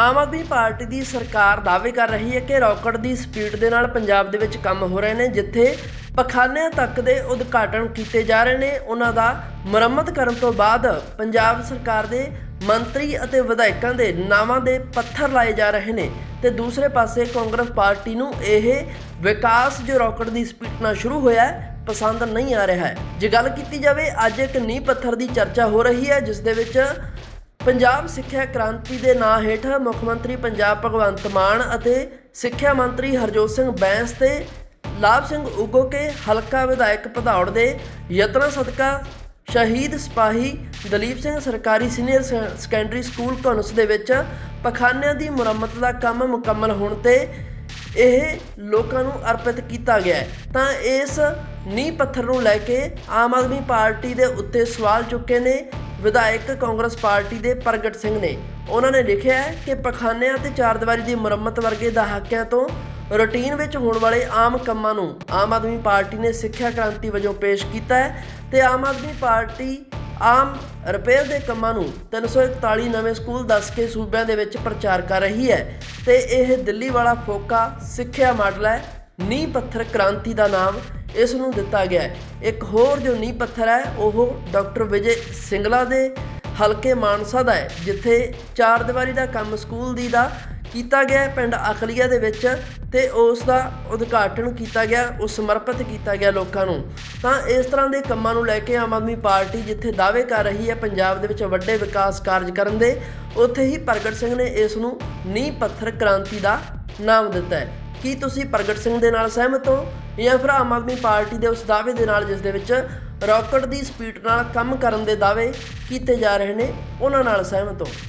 Aam Aadmi party ਦੀ ਸਰਕਾਰ ਦਾਅਵੇ ਕਰ ਰਹੀ ਹੈ ਕਿ ਰੌਕਟ ਦੀ ਸਪੀਡ ਦੇ ਨਾਲ ਪੰਜਾਬ ਦੇ ਵਿੱਚ ਕੰਮ ਹੋ ਰਹੇ ਨੇ, ਜਿੱਥੇ ਪਖਾਨਿਆਂ ਤੱਕ ਦੇ ਉਦਘਾਟਨ ਕੀਤੇ ਜਾ ਰਹੇ ਨੇ। ਉਹਨਾਂ ਦਾ ਮੁਰੰਮਤ ਕਰਨ ਤੋਂ ਬਾਅਦ ਪੰਜਾਬ ਸਰਕਾਰ ਦੇ ਮੰਤਰੀ ਅਤੇ ਵਿਧਾਇਕਾਂ ਦੇ ਨਾਵਾਂ ਦੇ ਪੱਥਰ ਲਾਏ ਜਾ ਰਹੇ ਨੇ ਤੇ ਦੂਸਰੇ ਪਾਸੇ ਕਾਂਗਰਸ ਪਾਰਟੀ ਨੂੰ ਇਹ ਵਿਕਾਸ ਜੋ ਰੌਕਟ ਦੀ ਸਪੀਡ ਨਾਲ ਸ਼ੁਰੂ ਹੋਇਆ ਹੈ, ਪਸੰਦ ਨਹੀਂ ਆ ਰਿਹਾ ਹੈ। ਜੇ ਗੱਲ ਕੀਤੀ ਜਾਵੇ, ਅੱਜ ਇੱਕ ਨੀਂਹ ਪੱਥਰ ਦੀ ਚਰਚਾ ਹੋ ਰਹੀ ਹੈ, ਜਿਸ ਦੇ ਵਿੱਚ ਪੰਜਾਬ ਸਿੱਖਿਆ ਕ੍ਰਾਂਤੀ ਦੇ ਨਾਂ ਹੇਠ ਮੁੱਖ ਮੰਤਰੀ ਪੰਜਾਬ ਭਗਵੰਤ ਮਾਨ ਅਤੇ ਸਿੱਖਿਆ ਮੰਤਰੀ ਹਰਜੋਤ ਸਿੰਘ ਬੈਂਸ ਤੇ ਲਾਭ ਸਿੰਘ ਉਗੋਕੇ ਹਲਕਾ ਵਿਧਾਇਕ ਭਦੌੜ ਦੇ ਯਤਨਾਂ ਸਦਕਾ ਸ਼ਹੀਦ ਸਿਪਾਹੀ ਦਲੀਪ ਸਿੰਘ ਸਰਕਾਰੀ ਸੀਨੀਅਰ ਸੈ- ਸੈਕੰਡਰੀ ਸਕੂਲ ਘਨਸ ਦੇ ਵਿੱਚ ਪਖਾਨਿਆਂ ਦੀ ਮੁਰੰਮਤ ਦਾ ਕੰਮ ਮੁਕੰਮਲ ਹੋਣ ਤੇ ਇਹ ਲੋਕਾਂ ਨੂੰ ਅਰਪਿਤ ਕੀਤਾ ਗਿਆ ਤਾਂ ਇਸ ਨੀਂਹ ਪੱਥਰ ਨੂੰ ਲੈ ਕੇ ਆਮ ਆਦਮੀ ਪਾਰਟੀ ਦੇ ਉੱਤੇ ਸਵਾਲ ਚੁੱਕੇ ਨੇ ਵਿਧਾਇਕ ਕਾਂਗਰਸ ਪਾਰਟੀ ਦੇ ਪ੍ਰਗਟ ਸਿੰਘ ਨੇ। ਉਹਨਾਂ ਨੇ ਲਿਖਿਆ ਹੈ ਕਿ ਪਖਾਨਿਆਂ ਤੇ ਚਾਰਦੀਵਾਰੀ ਦੀ ਮੁਰੰਮਤ ਵਰਗੇ ਦਹਾਕਿਆਂ ਤੋਂ ਰੁਟੀਨ ਵਿੱਚ ਹੋਣ ਵਾਲੇ ਆਮ ਕੰਮਾਂ ਨੂੰ ਆਮ ਆਦਮੀ ਪਾਰਟੀ ਨੇ ਸਿੱਖਿਆ ਕ੍ਰਾਂਤੀ ਵਜੋਂ ਪੇਸ਼ ਕੀਤਾ ਹੈ ਤੇ ਆਮ ਆਦਮੀ ਪਾਰਟੀ ਆਮ ਰਿਪੇਅਰ ਦੇ ਕੰਮਾਂ ਨੂੰ 341 ਨਵੇਂ ਸਕੂਲ ਦੱਸ ਕੇ ਸੂਬਿਆਂ ਦੇ ਵਿੱਚ ਪ੍ਰਚਾਰ ਕਰ ਰਹੀ ਹੈ ਤੇ ਇਹ ਦਿੱਲੀ ਵਾਲਾ ਫੋਕਾ ਸਿੱਖਿਆ ਮਾਡਲ ਹੈ। ਨੀਂਹ ਪੱਥਰ ਕ੍ਰਾਂਤੀ ਦਾ ਨਾਮ ਇਸ ਨੂੰ ਦਿੱਤਾ ਗਿਆ ਹੈ। ਇੱਕ ਹੋਰ ਜੋ ਨੀਂਹ ਪੱਥਰ ਹੈ, ਉਹ ਡਾਕਟਰ ਵਿਜੇ ਸਿੰਗਲਾ ਦੇ ਹਲਕੇ ਮਾਨਸਾ ਦਾ ਹੈ, ਜਿੱਥੇ ਚਾਰ ਦੀਵਾਰੀ ਦਾ ਕੰਮ ਸਕੂਲ ਦੀ ਦਾ ਕੀਤਾ ਗਿਆ ਪਿੰਡ ਅਖਲੀਆ ਦੇ ਵਿੱਚ, ਤੇ ਉਸ ਦਾ ਉਦਘਾਟਨ ਕੀਤਾ ਗਿਆ, ਉਹ ਸਮਰਪਿਤ ਕੀਤਾ ਗਿਆ ਲੋਕਾਂ ਨੂੰ। ਤਾਂ ਇਸ ਤਰ੍ਹਾਂ ਦੇ ਕੰਮਾਂ ਨੂੰ ਲੈ ਕੇ ਆਮ ਆਦਮੀ ਪਾਰਟੀ ਜਿੱਥੇ ਦਾਅਵੇ ਕਰ ਰਹੀ ਹੈ, ਪੰਜਾਬ ਦੇ ਵਿੱਚ ਵੱਡੇ ਵਿਕਾਸ ਕਾਰਜ ਕਰਨ ਦੇ, ਉੱਥੇ ਹੀ ਪ੍ਰਗਟ ਸਿੰਘ ਨੇ ਇਸ ਨੂੰ ਨੀਂਹ ਪੱਥਰ ਕ੍ਰਾਂਤੀ ਦਾ ਨਾਮ ਦਿੱਤਾ ਹੈ। ਕੀ ਤੁਸੀਂ ਪ੍ਰਗਟ ਸਿੰਘ ਦੇ ਨਾਲ ਸਹਿਮਤ ਹੋ? ਜਾਂ ਫਿਰ ਆਮ ਆਦਮੀ ਪਾਰਟੀ ਦੇ ਉਸ ਦਾਅਵੇ ਦੇ ਨਾਲ ਜਿਸ ਦੇ ਵਿੱਚ ਰਾਕਟ ਦੀ ਸਪੀਡ ਨਾਲ ਕੰਮ ਕਰਨ ਦੇ ਦਾਅਵੇ ਕੀਤੇ ਜਾ ਰਹੇ ਨੇ, ਉਹਨਾਂ ਨਾਲ ਸਹਿਮਤ ਹੋ।